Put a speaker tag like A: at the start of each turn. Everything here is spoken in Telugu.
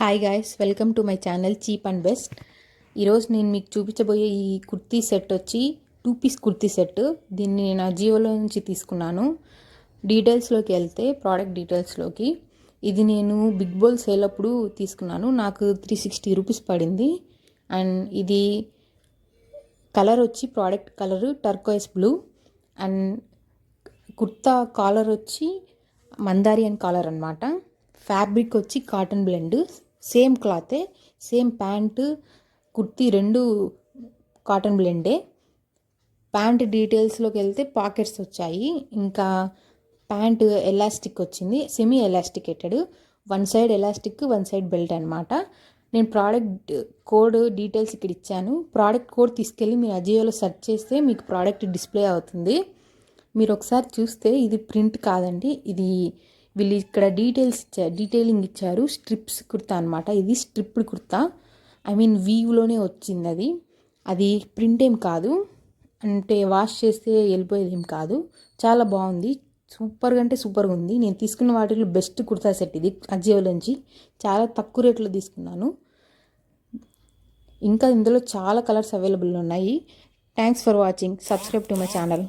A: Hi guys welcome to my channel cheap and best ఈరోజు నేను మీకు చూపించబోయే ఈ కుర్తీ సెట్ వచ్చి టూ పీస్ కుర్తీ సెట్ దీన్ని నేను అజియోలో నుంచి తీసుకున్నాను. డీటెయిల్స్లోకి వెళ్తే ప్రోడక్ట్ డీటెయిల్స్లోకి ఇది నేను బిగ్ బోల్ సేల్ అప్పుడు తీసుకున్నాను. నాకు త్రీ సిక్స్టీ రూపీస్ పడింది. అండ్ ఇది కలర్ వచ్చి product colour turquoise blue and kurta collar వచ్చి మందారియన్ కాలర్ అనమాట ఫ్యాబ్రిక్ వచ్చి కాటన్ బ్లెండ్ సేమ్ క్లాతే సేమ్ ప్యాంటు కుర్తీ రెండు కాటన్ బ్లెండే. ప్యాంట్ డీటెయిల్స్లోకి వెళ్తే పాకెట్స్ వచ్చాయి. ఇంకా ప్యాంట్ ఎలాస్టిక్ వచ్చింది semi elasticated one side elastic one side belt అనమాట నేను ప్రోడక్ట్ కోడ్ డీటెయిల్స్ ఇక్కడ ఇచ్చాను. ప్రోడక్ట్ కోడ్ తీసుకెళ్ళి మీరు అజియోలో సెర్చ్ చేస్తే మీకు ప్రోడక్ట్ డిస్ప్లే అవుతుంది. మీరు ఒకసారి చూస్తే ఇది ప్రింట్ కాదండి ఇది వీళ్ళు ఇక్కడ డీటెయిల్స్ ఇచ్చారు డీటెయిలింగ్ ఇచ్చారు. స్ట్రిప్స్ కుర్తా అనమాట ఇది స్ట్రిప్డ్ కుర్తా. ఐ మీన్ వీవ్లోనే వచ్చింది అది. అది ప్రింట్ ఏం కాదు. అంటే వాష్ చేస్తే వెళ్ళిపోయేది ఏం కాదు. చాలా బాగుంది. సూపర్గా అంటే సూపర్గా ఉంది. నేను తీసుకున్న వాటిలో బెస్ట్ కుర్తా సెట్ ఇది. అజియో నుంచి చాలా తక్కువ రేట్లో తీసుకున్నాను. ఇంకా ఇందులో చాలా కలర్స్ అవైలబుల్ ఉన్నాయి. Thanks for watching subscribe to my channel